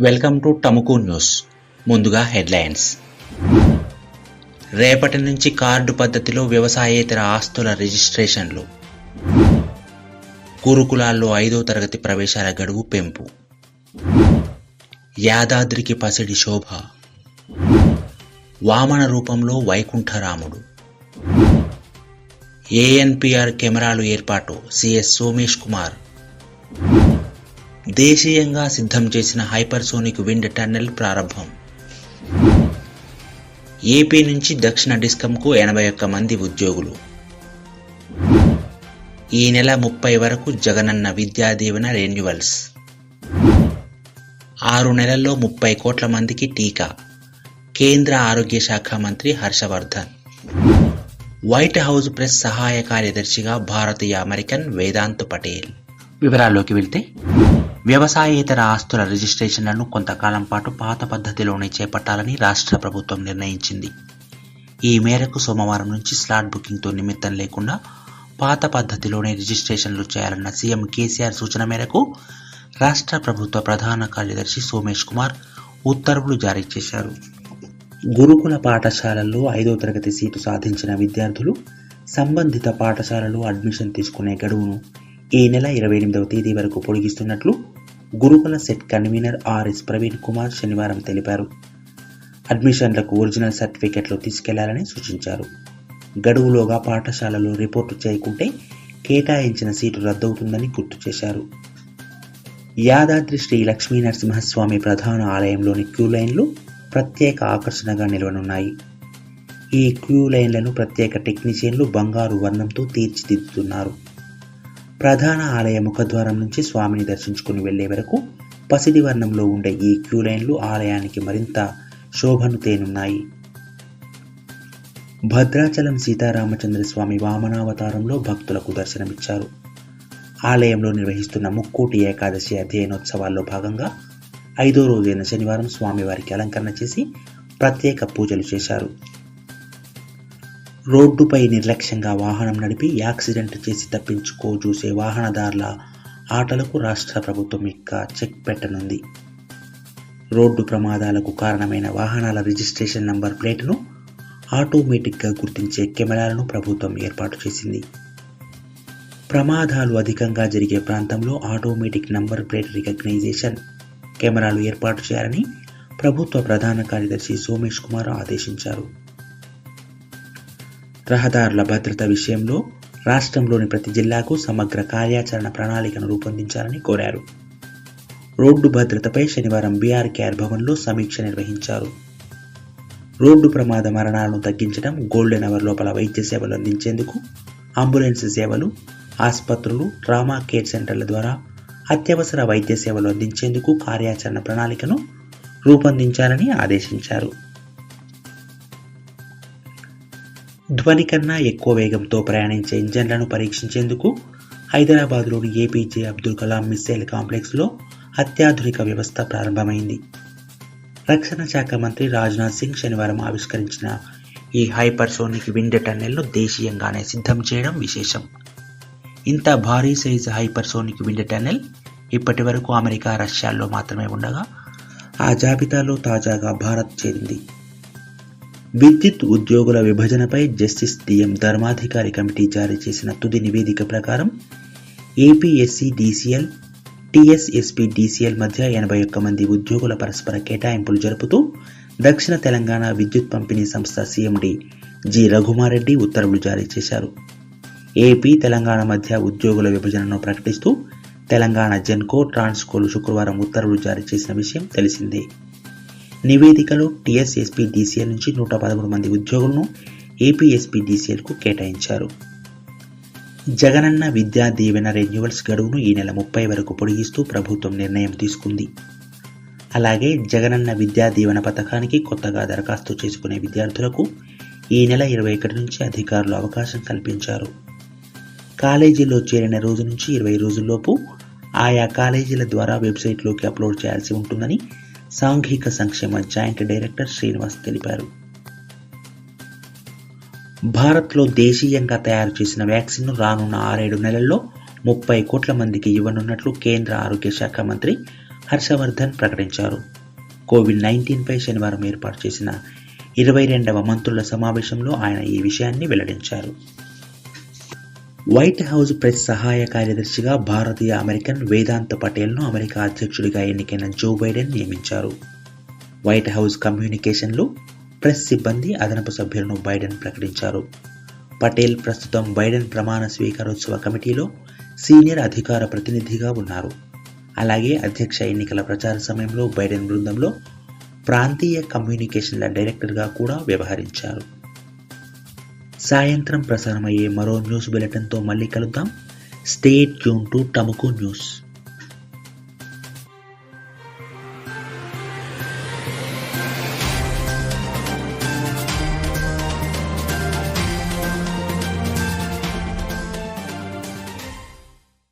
Welcome to Tamuku news. ముందుగా headlines. రేపటి నుంచి కార్డు పద్ధతిలో వ్యవసాయేతర ఆస్తుల రిజిస్ట్రేషన్లు. గురుకులాల్లో ఐదో తరగతి ప్రవేశాల గడువు పెంపు. యాదాద్రికి పసిడి శోభ. వామన రూపంలో వైకుంఠరాముడు. ఏఎన్పిఆర్ కెమెరాలు ఏర్పాటు సిఎస్ సోమేష్ కుమార్. దేశీయంగా సిద్ధం చేసిన హైపర్సోనిక్ విండ్ టన్నెల్ ప్రారంభం. ఏపీ నుంచి దక్షిణ డిస్కంకు ఎనభై ఒక్క మంది ఉద్యోగులు. ఈ నెల ముప్పై వరకు జగనన్న విద్యా దీవెన రెన్యువల్స్. ఆరు నెలల్లో ముప్పై కోట్ల మందికి టీకా. కేంద్ర ఆరోగ్య శాఖ మంత్రి హర్షవర్ధన్. వైట్ హౌస్ ప్రెస్ సహాయ కార్యదర్శిగా భారతీయ అమెరికన్ వేదాంత్ పటేల్. వివరాల్లోకి వెళ్తే వ్యవసాయేతర ఆస్తుల రిజిస్ట్రేషన్లను కొంతకాలం పాటు పాత పద్ధతిలోనే చేపట్టాలని రాష్ట్ర ప్రభుత్వం నిర్ణయించింది. ఈ మేరకు సోమవారం నుంచి స్లాట్ బుకింగ్తో నిమిత్తం లేకుండా పాత పద్ధతిలోనే రిజిస్ట్రేషన్లు చేయాలన్న సీఎం కేసీఆర్ సూచన మేరకు రాష్ట్ర ప్రభుత్వ ప్రధాన కార్యదర్శి సోమేష్ కుమార్ ఉత్తర్వులు జారీ చేశారు. గురుకుల పాఠశాలల్లో ఐదో తరగతి సీటు సాధించిన విద్యార్థులు సంబంధిత పాఠశాలలో అడ్మిషన్ తీసుకునే గడువును ఈ నెల ఇరవై ఎనిమిదవ తేదీ వరకు పొడిగిస్తున్నట్లు Gurukula CET convener RS Praveen Kumar శనివారం తెలిపారు. అడ్మిషన్లకు ఒరిజినల్ సర్టిఫికెట్లు తీసుకెళ్ళాలని సూచించారు. గడువులోగా పాఠశాలలో రిపోర్టు చేయకుంటే కేటాయించిన సీటు రద్దవుతుందని గుర్తు చేశారు. యాదాద్రి శ్రీ లక్ష్మీ నరసింహస్వామి ప్రధాన ఆలయంలోని క్యూ లైన్లు ప్రత్యేక ఆకర్షణగా నిలవనున్నాయి. ఈ క్యూ లైన్లను ప్రత్యేక టెక్నీషియన్లు బంగారు వర్ణంతో తీర్చిదిద్దుతున్నారు. ప్రధాన ఆలయ ముఖద్వారం నుంచి స్వామిని దర్శించుకుని వెళ్ళే వరకు పసిడి వర్ణంలో ఉండే ఈ క్యూ లైన్లు ఆలయానికి మరింత శోభను తేనున్నాయి. భద్రాచలం సీతారామచంద్ర స్వామి వామనావతారంలో భక్తులకు దర్శనమిచ్చారు. ఆలయంలో నిర్వహిస్తున్న ముక్కోటి ఏకాదశి అధ్యయనోత్సవాల్లో భాగంగా ఐదో రోజైన శనివారం స్వామివారికి అలంకరణ చేసి ప్రత్యేక పూజలు చేశారు. రోడ్డుపై నిర్లక్ష్యంగా వాహనం నడిపి యాక్సిడెంట్ చేసి తప్పించుకో చూసే వాహనదారుల ఆటలకు రాష్ట్ర ప్రభుత్వం ఇక్క చెక్ పెట్టనుంది. రోడ్డు ప్రమాదాలకు కారణమైన వాహనాల రిజిస్ట్రేషన్ నంబర్ ప్లేట్ను ఆటోమేటిక్గా గుర్తించే కెమెరాలను ప్రభుత్వం ఏర్పాటు చేసింది. ప్రమాదాలు అధికంగా జరిగే ప్రాంతంలో ఆటోమేటిక్ నంబర్ ప్లేట్ రికగ్నైజేషన్ కెమెరాలు ఏర్పాటు చేయాలని ప్రభుత్వ ప్రధాన కార్యదర్శి సోమేష్ కుమార్ ఆదేశించారు. రహదారుల భద్రత విషయంలో రాష్ట్రంలోని ప్రతి జిల్లాకు సమగ్ర కార్యాచరణ ప్రణాళికను రూపొందించాలని కోరారు. రోడ్డు భద్రతపై శనివారం బీఆర్కేఆర్ భవన్లో సమీక్ష నిర్వహించారు. రోడ్డు ప్రమాద మరణాలను తగ్గించడం గోల్డెన్ అవర్ లోపల వైద్య సేవలు అందించేందుకు అంబులెన్స్ సేవలు ఆసుపత్రులు ట్రామా కేర్ సెంటర్ల ద్వారా అత్యవసర వైద్య సేవలు అందించేందుకు కార్యాచరణ ప్రణాళికను రూపొందించాలని ఆదేశించారు. ధ్వని కన్నా ఎక్కువ వేగంతో ప్రయాణించే ఇంజన్లను పరీక్షించేందుకు హైదరాబాద్లోని ఏపీజే అబ్దుల్ కలాం మిస్సైల్ కాంప్లెక్స్లో అత్యాధునిక వ్యవస్థ ప్రారంభమైంది. రక్షణ శాఖ మంత్రి రాజ్నాథ్ సింగ్ శనివారం ఆవిష్కరించిన ఈ హైపర్సోనిక్ విండ్ టన్నెల్ను దేశీయంగానే సిద్ధం చేయడం విశేషం. ఇంత భారీ సైజు హైపర్సోనిక్ విండ్ టన్నెల్ ఇప్పటి వరకు అమెరికా రష్యాల్లో మాత్రమే ఉండగా ఆ జాబితాలో తాజాగా భారత్ చేరింది. విద్యుత్ ఉద్యోగుల విభజనపై జస్టిస్ డిఎం ధర్మాధికారి కమిటీ జారీ చేసిన తుది నివేదిక ప్రకారం ఏపీఎస్సీ డీసీఎల్ టీఎస్ఎస్పీ డీసీఎల్ మధ్య ఎనభై ఒక్క మంది ఉద్యోగుల పరస్పర కేటాయింపులు జరుపుతూ దక్షిణ తెలంగాణ విద్యుత్ పంపిణీ సంస్థ సీఎండి జి. రఘుమారెడ్డి ఉత్తర్వులు జారీ చేశారు. ఏపీ తెలంగాణ మధ్య ఉద్యోగుల విభజనను ప్రకటిస్తూ తెలంగాణ జెన్కో ట్రాన్స్కోలు శుక్రవారం ఉత్తర్వులు జారీ చేసిన విషయం తెలిసిందే. నివేదికలో టీఎస్ఎస్పీ డీసీఎల్ నుంచి నూట పదమూడు మంది ఉద్యోగులను ఏపీఎస్పీ డీసీఎల్కు కేటాయించారు. జగనన్న విద్యా దీవెన రెన్యువల్స్ గడువును ఈ నెల ముప్పై వరకు పొడిగిస్తూ ప్రభుత్వం నిర్ణయం తీసుకుంది. అలాగే జగనన్న విద్యా దీవెన పథకానికి కొత్తగా దరఖాస్తు చేసుకునే విద్యార్థులకు ఈ నెల ఇరవై ఒకటి నుంచి అధికారులు అవకాశం కల్పించారు. కాలేజీలో చేరిన రోజు నుంచి ఇరవై రోజుల్లోపు ఆయా కాలేజీల ద్వారా వెబ్సైట్లోకి అప్లోడ్ చేయాల్సి ఉంటుందని సాంఘిక సంక్షేమ జాయింట్ డైరెక్టర్ శ్రీనివాస్ తెలిపారు. భారత్లో దేశీయంగా తయారు చేసిన వ్యాక్సిన్ను రానున్న ఆరేడు నెలల్లో ముప్పై కోట్ల మందికి ఇవ్వనున్నట్లు కేంద్ర ఆరోగ్య శాఖ మంత్రి హర్షవర్ధన్ ప్రకటించారు. కోవిడ్ నైన్టీన్పై శనివారం ఏర్పాటు చేసిన ఇరవై రెండవ మంత్రుల సమావేశంలో ఆయన ఈ విషయాన్ని వెల్లడించారు. వైట్ హౌస్ ప్రెస్ సహాయ కార్యదర్శిగా భారతీయ అమెరికన్ వేదాంత పటేల్ను అమెరికా అధ్యక్షుడిగా ఎన్నికైన జో బైడెన్ నియమించారు. వైట్ హౌస్ కమ్యూనికేషన్లు ప్రెస్ సిబ్బంది అదనపు సభ్యులను బైడెన్ ప్రకటించారు. పటేల్ ప్రస్తుతం బైడెన్ ప్రమాణ స్వీకారోత్సవ కమిటీలో సీనియర్ అధికార ప్రతినిధిగా ఉన్నారు. అలాగే అధ్యక్ష ఎన్నికల ప్రచార సమయంలో బైడెన్ బృందంలో ప్రాంతీయ కమ్యూనికేషన్ల డైరెక్టర్గా కూడా వ్యవహరించారు. సాయంత్రం ప్రసారమయ్యే మరో న్యూస్ బులెటిన్తో మళ్ళీ కలుద్దాం. Stay tuned to Tamuku news